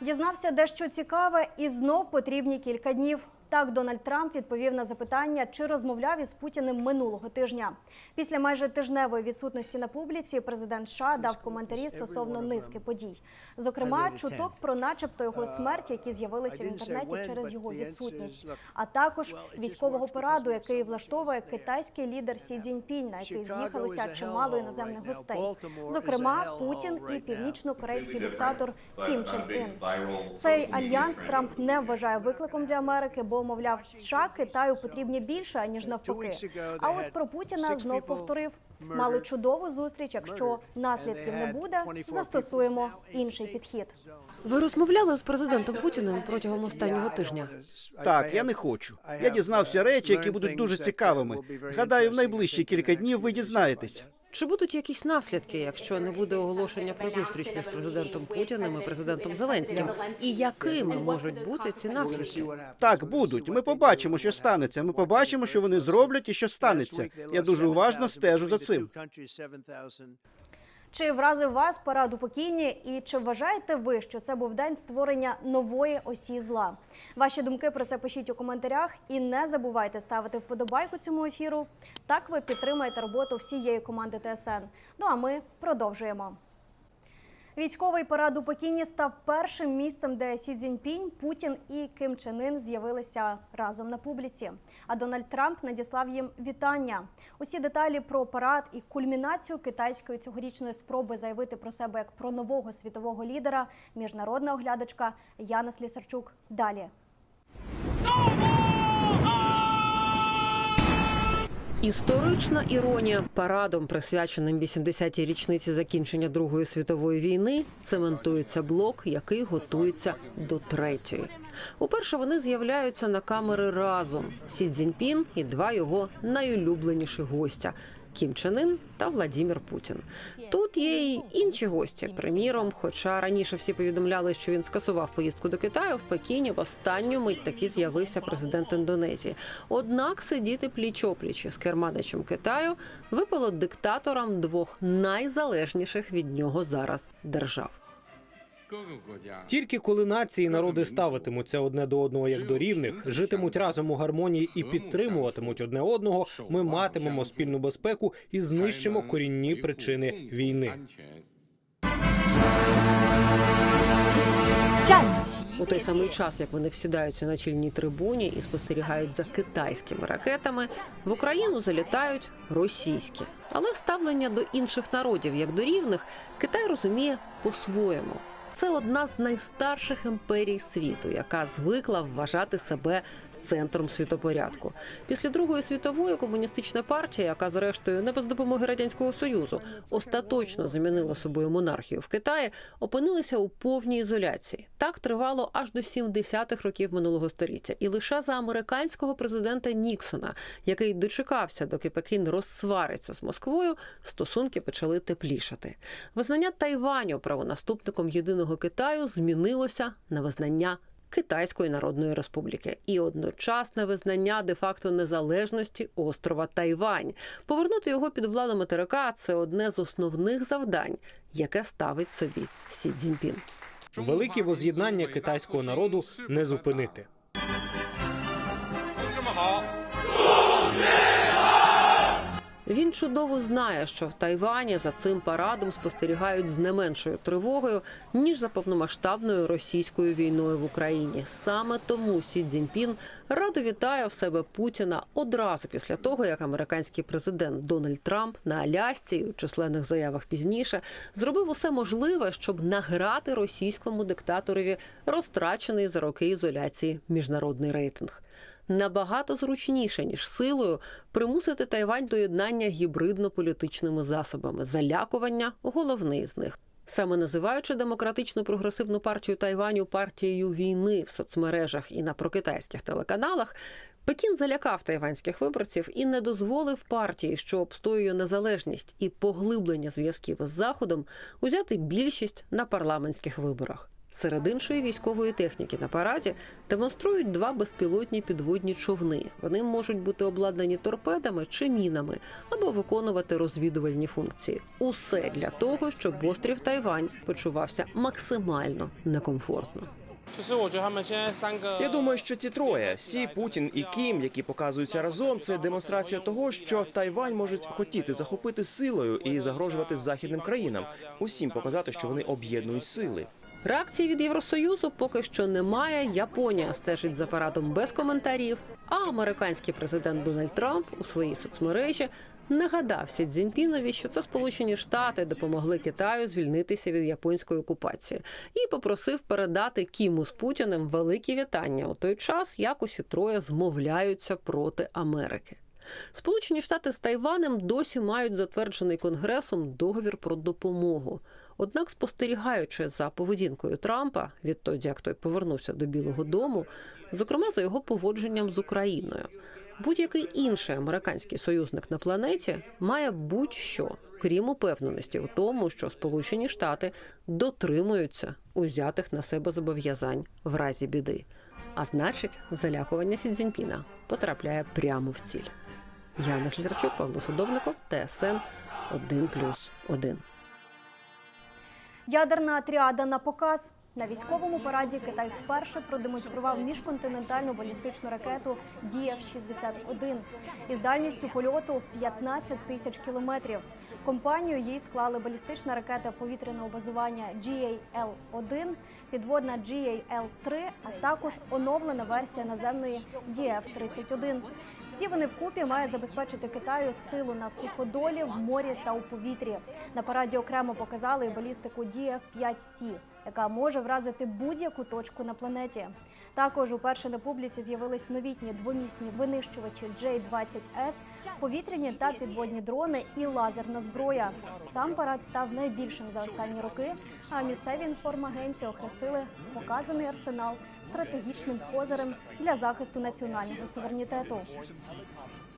Дізнався дещо цікаве, і знов потрібні кілька днів. Так Дональд Трамп відповів на запитання, чи розмовляв із Путіним минулого тижня. Після майже тижневої відсутності на публіці президент США дав коментарі стосовно низки подій. Зокрема, чуток про, начебто, його смерть, які з'явилися в інтернеті через його відсутність, а також військового параду, який влаштовує китайський лідер Сі Цзіньпінь, на який з'їхалося чимало іноземних гостей, зокрема Путін і північно-корейський диктатор Кім Чен Ін. Цей альянс Трамп не вважає викликом для Америки, бо мовляв, США Китаю потрібні більше ніж навпаки. А от про Путіна знов повторив. Мали чудову зустріч. Якщо наслідків не буде, застосуємо інший підхід. Ви розмовляли з президентом Путіним протягом останнього тижня? Так, я не хочу. Я дізнався речі, які будуть дуже цікавими. Гадаю, в найближчі кілька днів ви дізнаєтесь. Чи будуть якісь наслідки, якщо не буде оголошення про зустріч між президентом Путіним і президентом Зеленським? І якими можуть бути ці наслідки? Так, будуть. Ми побачимо, що станеться. Ми побачимо, що вони зроблять і що станеться. Я дуже уважно стежу за цим. Чи вразив вас парад у покійні? І чи вважаєте ви, що це був день створення нової осі зла? Ваші думки про це пишіть у коментарях і не забувайте ставити вподобайку цьому ефіру. Так ви підтримаєте роботу всієї команди ТСН. Ну а ми продовжуємо. Військовий парад у Пекіні став першим місцем, де Сі Цзіньпінь, Путін і Ким Чен Ын з'явилися разом на публіці. А Дональд Трамп надіслав їм вітання. Усі деталі про парад і кульмінацію китайської цьогорічної спроби заявити про себе як про нового світового лідера. Міжнародна оглядачка Яна Слісарчук. Далі. Історична іронія парадом, присвяченим 80-й річниці закінчення Другої світової війни, цементується блок, який готується до третьої. Уперше вони з'являються на камери разом: Сі Цзіньпін і два його найулюбленіші гостя. Кім Чен Ын та Владімір Путін. Тут є й інші гості. Приміром, хоча раніше всі повідомляли, що він скасував поїздку до Китаю, в Пекіні в останню мить таки з'явився президент Індонезії. Однак сидіти пліч-опліч з керманичем Китаю випало диктаторам двох найзалежніших від нього зараз держав. Тільки коли нації і народи ставитимуться одне до одного як до рівних, житимуть разом у гармонії і підтримуватимуть одне одного, ми матимемо спільну безпеку і знищимо корінні причини війни. У той самий час, як вони всідаються на чільній трибуні і спостерігають за китайськими ракетами, в Україну залітають російські. Але ставлення до інших народів як до рівних Китай розуміє по-своєму. Це одна з найстарших імперій світу, яка звикла вважати себе центром світопорядку. Після Другої світової комуністична партія, яка зрештою не без допомоги радянського союзу остаточно замінила собою монархію в Китаї, опинилися у повній ізоляції. Так тривало аж до 70-х років минулого століття, і лише за американського президента Ніксона, який дочекався, доки Пекін розсвариться з Москвою, стосунки почали теплішати. Визнання Тайваню правонаступником єдиного Китаю змінилося на визнання. Китайської Народної Республіки і одночасне визнання де-факто незалежності острова Тайвань. Повернути його під владу материка це одне з основних завдань, яке ставить собі Сі Цзіньпін. Велике воз'єднання китайського народу не зупинити. Він чудово знає, що в Тайвані за цим парадом спостерігають з не меншою тривогою ніж за повномасштабною російською війною в Україні. Саме тому Сі Цзіньпін радо вітає в себе Путіна одразу після того, як американський президент Дональд Трамп на Алясці у численних заявах пізніше зробив усе можливе, щоб награти російському диктаторові розтрачений за роки ізоляції міжнародний рейтинг набагато зручніше ніж силою примусити Тайвань до єднання гібридно-політичними засобами. Залякування головний з них. Саме називаючи демократичну прогресивну партію Тайваню партією війни в соцмережах і на прокитайських телеканалах, Пекін залякав тайванських виборців і не дозволив партії, що обстоює незалежність і поглиблення зв'язків із заходом, узяти більшість на парламентських виборах. Серед іншої військової техніки на параді демонструють два безпілотні підводні човни. Вони можуть бути обладнані торпедами чи мінами або виконувати розвідувальні функції. Усе для того, щоб острів Тайвань почувався максимально некомфортно. Я думаю, що ці троє сі Путін і Кім, які показуються разом, це демонстрація того, що Тайвань можуть хотіти захопити силою і загрожувати західним країнам, усім показати, що вони об'єднують сили. Реакції від Євросоюзу поки що немає. Японія стежить за парадом без коментарів. А американський президент Дональд Трамп у своїй соцмережі нагадав Сі Цзіньпінові, що це Сполучені Штати допомогли Китаю звільнитися від японської окупації, і попросив передати Кіму з Путіним великі вітання у той час, як усі троє змовляються проти Америки. Сполучені Штати з Тайванем досі мають затверджений конгресом договір про допомогу. Однак, спостерігаючи за поведінкою Трампа відтоді, як той повернувся до Білого Дому, зокрема за його поводженням з Україною, будь-який інший американський союзник на планеті має будь-що, крім упевненості у тому, що Сполучені Штати дотримуються узятих на себе зобов'язань в разі біди. А значить, залякування Сі Цзіньпіна потрапляє прямо в ціль. Яна Слізарчук, Павло Садовников, ТСН 1+,1. Ядерна тріада на показ. На військовому параді Китай вперше продемонстрував міжконтинентальну балістичну ракету DF-61 із дальністю польоту 15 тисяч кілометрів. Компанію їй склали балістична ракета повітряного базування GAL-1, підводна GAL-3, а також оновлена версія наземної DF-31. Всі вони вкупі мають забезпечити Китаю силу на суходолі, в морі та у повітрі. На параді окремо показали балістику DF-5C, яка може вразити будь-яку точку на планеті. Також уперше на публіці з'явились новітні двомісні винищувачі J-20S, повітряні та підводні дрони і лазерна зброя. Сам парад став найбільшим за останні роки. А місцеві інформагенції охрестили показаний арсенал стратегічним козирем для захисту національного суверенітету.